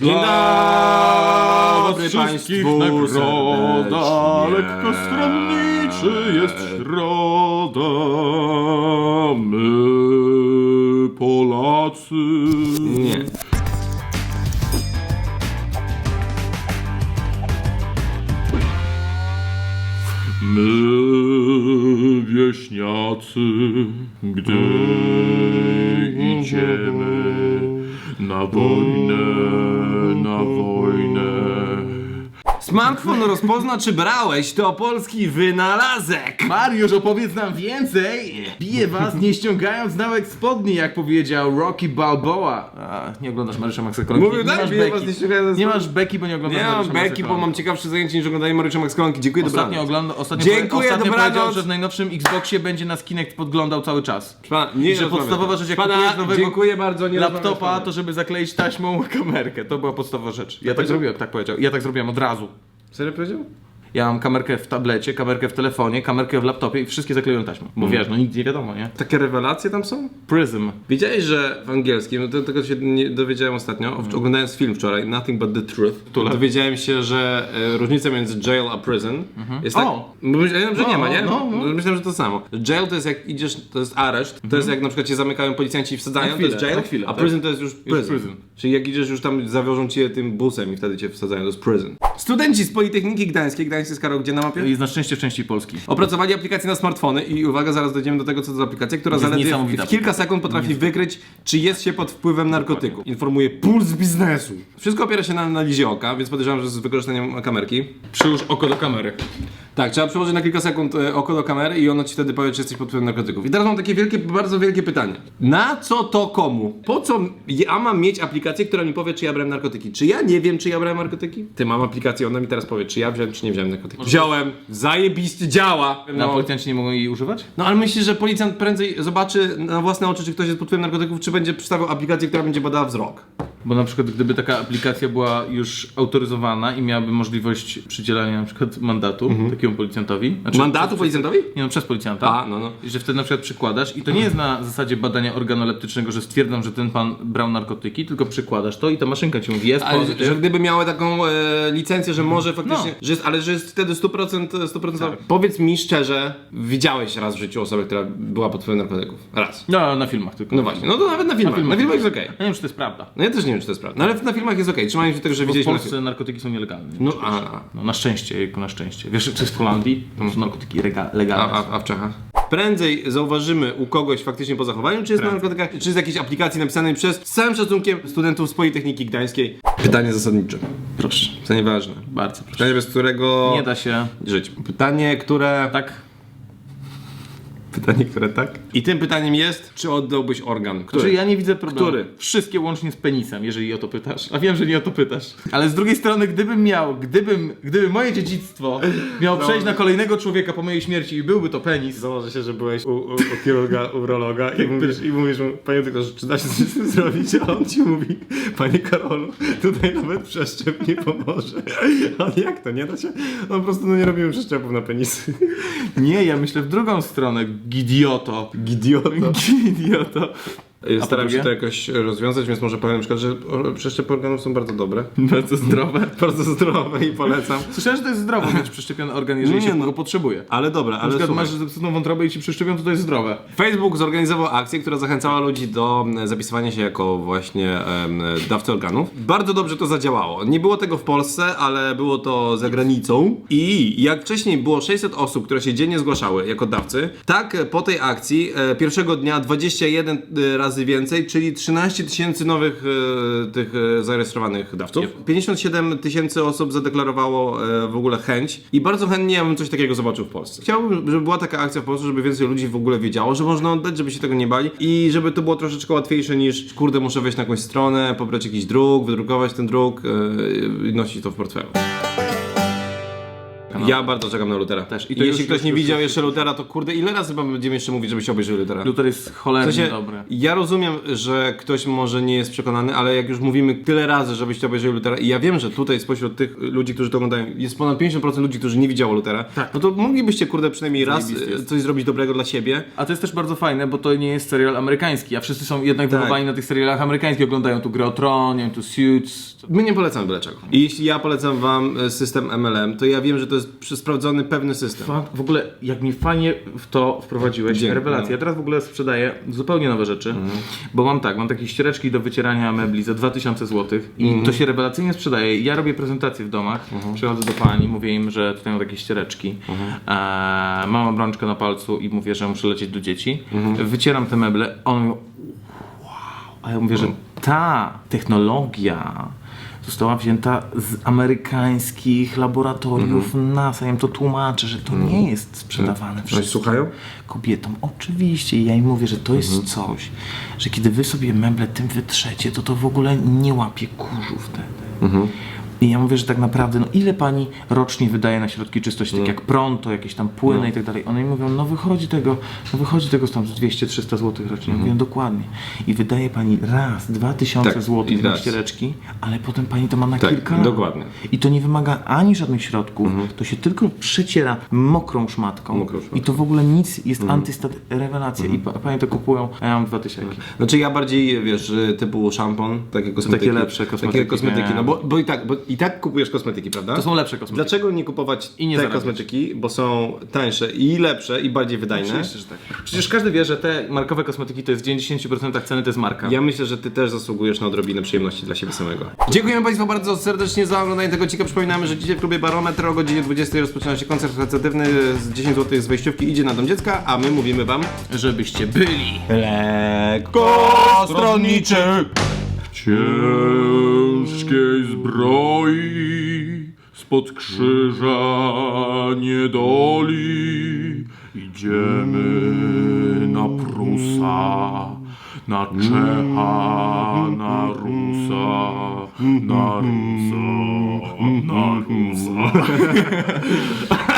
Dzień dobry wszystkich Państwu nagroda, serdecznie. lekko stronniczy jest środa. My Polacy. Nie. My wieśniacy, gdy idziemy na wojnę, Smartfon rozpozna, czy brałeś, to polski wynalazek. Mariusz, opowiedz nam więcej! Bije was nie ściągając nałek spodni, jak powiedział Rocky Balboa. A, nie oglądasz Mariusza Maxa Kolonki. Mówił nie tak, masz bije beki. was nie ściągając Nie masz beki, bo nie oglądasz Nie mam Mariusza Maxa beki, bo Kolonki. mam ciekawsze zajęcie niż oglądanie Marycza Max Kolonki. Dziękuję, Ostatnio, dobranoc. ogląda, ostatnio, Dziękuję, powie, ostatnio dobranoc. powiedział, że w najnowszym Xboxie będzie nas Kinect podglądał cały czas. Pana, nie I że rozmawiam. podstawowa rzecz, jak Pana, kupujesz nowego dziękuję bardzo, nie rozmawiam z laptopa, panem. to żeby zakleić taśmą kamerkę. To była podstawowa rzecz. Ja tak zrobiłem, tak powiedział. Ja tak zrobiłem od razu. Serio powiedział? Ja mam kamerkę w tablecie, kamerkę w telefonie, kamerkę w laptopie i wszystkie zakleiłem taśmą. Bo wiesz, no nic nie wiadomo, nie? Takie rewelacje tam są? Prism. Wiedziałeś, że w angielskim, no to tego się nie dowiedziałem ostatnio, oglądając film wczoraj, Nothing But The Truth, dowiedziałem się, że e, różnica między jail a prison jest tak... O! Bo Myślałem, że nie No, ma, nie? no, no. Myślałem, że to samo. Jail to jest jak idziesz, to jest areszt, to jest jak na przykład cię zamykają policjanci i wsadzają, Na chwilę, to jest jail, chwilę, a tak. prison to jest już prison. prison. Czyli jak idziesz już tam, zawiążą cię tym busem i wtedy cię wsadzają, to jest prison. Studenci z Politechniki Gdańskiej, Gdańsk jest Karol, gdzie na mapie? Jest na szczęście w części Polski. Opracowali aplikację na smartfony i uwaga, zaraz dojdziemy do tego, co to za aplikacja, która Jest zaledwie w kilka sekund potrafi wykryć, czy jest się pod wpływem narkotyku. Informuje puls biznesu. Wszystko opiera się na analizie oka, więc podejrzewam, że z wykorzystaniem kamerki. Przyłóż oko do kamery. Tak, trzeba przełożyć na kilka sekund e, oko do kamery i ono ci wtedy powie, czy jesteś pod wpływem narkotyków. I teraz mam takie wielkie, bardzo wielkie pytanie. Na co to komu? Po co ja mam mieć aplikację, która mi powie, czy ja brałem narkotyki? Czy ja nie wiem, czy ja brałem narkotyki? Ty mam aplikację, ona mi teraz powie, czy ja wziąłem, czy nie wziąłem narkotyki. Wziąłem, zajebiście działa. Na policjanci nie mogą jej używać? No ale myślisz, że policjant prędzej zobaczy na własne oczy, czy ktoś jest pod wpływem narkotyków, czy będzie przedstawiał aplikację, która będzie badała wzrok? Bo na przykład gdyby taka aplikacja była już autoryzowana i miałaby możliwość przydzielania na przykład mandatu takiemu policjantowi. Znaczy, Mandatu policjantowi? Nie no, przez policjanta. A, no, no. I że wtedy na przykład przykładasz i to nie jest na zasadzie badania organu leptycznego, że stwierdzam, że ten pan brał narkotyki, tylko przykładasz to i ta maszynka ci mówi, jest Ale że, pozytyw. że gdyby miały taką e, licencję, że może faktycznie, No. że jest, ale że jest wtedy 100%, 100% Powiedz mi szczerze, widziałeś raz w życiu osobę, która była pod wpływem narkotyków? Raz. No, na filmach tylko. No właśnie, no to nawet na filmach. Na filmach. filmach, jest okej. Ja nie wiem, czy to jest prawda. No ja też nie wiem, czy to jest prawda. No ale na filmach jest okej. Trzymajmy się tego, że Bo w widzieliśmy na Polsce narkotyki są nielegalne. No a, No na szczęście, jako na szczęście. Wiesz, czy jest w Holandii? Są narkotyki rega- a, legalne. a, a w Czechach? Prędzej zauważymy u kogoś faktycznie po zachowaniu, czy jest na narkotykach, czy z jakiejś aplikacji napisanej przez, z całym szacunkiem, studentów z Politechniki Gdańskiej. Pytanie zasadnicze. Proszę. Pytanie ważne. Bardzo proszę. Pytanie, bez którego Nie da się. żyć. Pytanie, które... Tak? Pytanie, które tak. I tym pytaniem jest, czy oddałbyś organ? Który? Znaczy ja nie widzę problemu. Który? Wszystkie łącznie z penisem, jeżeli o to pytasz. A wiem, że nie o to pytasz. Ale z drugiej strony, gdybym miał, gdybym, gdyby moje dziedzictwo miało przejść na kolejnego człowieka po mojej śmierci i byłby to penis, Założę się, że byłeś u, u, u chirurga, urologa i mówisz, i mówisz mu, panie doktorze, czy da się coś z tym zrobić? A on ci mówi, panie Karolu, tutaj nawet przeszczep nie pomoże. A on, jak to, nie da się? On po prostu no, nie robimy przeszczepów na penisy. nie, ja myślę w drugą stronę, gidiyor top. Gidiyor top. gidiyor top. Staram się to jakoś rozwiązać, więc może powiem na przykład, że przeszczepy organów są bardzo dobre. Bardzo zdrowe. Bardzo zdrowe i polecam. Słyszałem, że to jest zdrowo mieć przeszczepiony organ, jeżeli Nie, się no. go potrzebuje. Ale dobra, Na ale przykład słuchaj. masz zepsutą wątrobę i ci przeszczepią, to to jest zdrowe. Facebook zorganizował akcję, która zachęcała ludzi do mm, zapisywania się jako właśnie em, dawcy organów. Bardzo dobrze to zadziałało. Nie było tego w Polsce, ale było to za granicą. I jak wcześniej było 600 osób, które się dziennie zgłaszały jako dawcy, tak e, po tej akcji e, pierwszego dnia 21 razy więcej, czyli 13 tysięcy nowych e, tych e, zarejestrowanych dawców. 57 tysięcy osób zadeklarowało e, w ogóle chęć i bardzo chętnie ja bym coś takiego zobaczył w Polsce. Chciałbym, żeby była taka akcja w Polsce, żeby więcej ludzi w ogóle wiedziało, że można oddać, żeby się tego nie bali i żeby to było troszeczkę łatwiejsze niż kurde muszę wejść na jakąś stronę, pobrać jakiś druk, wydrukować ten druk e, i nosić to w portfelu. Ja bardzo czekam na Lutera. Też. I to jeśli już- ktoś już- nie już- widział już- jeszcze Lutera, to kurde, ile razy będziemy jeszcze mówić, żebyście obejrzeli Lutera? Luther jest W cholernie sensie, dobry. ja rozumiem, że ktoś może nie jest przekonany, ale jak już mówimy tyle razy, żebyście obejrzeli Lutera i ja wiem, że tutaj spośród tych ludzi, którzy to oglądają, jest ponad 50% ludzi, którzy nie widziało Lutera, no to moglibyście, kurde, przynajmniej raz Zajebisty e, jest. coś zrobić dobrego dla siebie. A to jest też bardzo fajne, bo to nie jest serial amerykański, a wszyscy są jednak Tak. wychowani na tych serialach amerykańskich, oglądają tu Grę o Tron, nie wiem, tu Suits. My nie polecamy byle czego. I jeśli ja polecam wam e, system MLM, to ja wiem, że to jest sprawdzony pewny system. Fa- W ogóle, jak mnie fajnie w to wprowadziłeś, Dzięki, rewelacja. no. Ja teraz w ogóle sprzedaję zupełnie nowe rzeczy, bo mam tak, mam takie ściereczki do wycierania mebli za 2000 zł i to się rewelacyjnie sprzedaje. Ja robię prezentacje w domach, przychodzę do pani, mówię im, że tutaj mam takie ściereczki, e, mam obrączkę na palcu i mówię, że muszę lecieć do dzieci. Wycieram te meble, one mówią, wow. A ja mówię, że ta technologia została wzięta z amerykańskich laboratoriów NASA. Ja im to tłumaczę, że to nie jest sprzedawane wszystkim słuchają? kobietom. Oczywiście. I ja im mówię, że to jest coś, że kiedy wy sobie meble tym wytrzecie, to to w ogóle nie łapie kurzu wtedy. I ja mówię, że tak naprawdę, no ile pani rocznie wydaje na środki czystości, tak jak pronto, jakieś tam płyny i tak dalej. One mi mówią, no wychodzi tego, no wychodzi tego tam z 200-300 zł rocznie. Ja mówię, dokładnie. I wydaje pani raz, dwa tysiące Tak, złotych i na raz. ściereczki, ale potem pani to ma na Tak, kilka lat. dokładnie. I to nie wymaga ani żadnych środków, to się tylko przeciera mokrą szmatką. Mokrą szmatką. I to w ogóle nic, jest antystat, rewelacja. I pa, panie to kupują, a ja mam dwa tysiące. Znaczy ja bardziej, wiesz, typu szampon, takie kosmetyki. Takie lepsze kosmetyki, Takie kosmetyki, nie. no bo, bo, i tak, bo i tak kupujesz kosmetyki, prawda? To są lepsze kosmetyki. Dlaczego nie kupować I nie te zarabiać. kosmetyki, bo są tańsze i lepsze i bardziej wydajne? Oczywiście, że tak. Przecież każdy wie, że te markowe kosmetyki to jest w 90% ceny to jest marka. Ja myślę, że ty też zasługujesz na odrobinę przyjemności dla siebie samego. Dziękujemy Państwu bardzo serdecznie za oglądanie tego odcinka. Przypominamy, że dzisiaj w klubie Barometr o godzinie 20 rozpoczyna się koncert recytatywny z 10 zł z wejściówki idzie na dom dziecka, a my mówimy Wam Żebyście byli. lekko stronniczy. Ciężkiej zbroi spod krzyża niedoli idziemy na Prusa, na Czecha, na Rusa, na Rusa, na Rusa.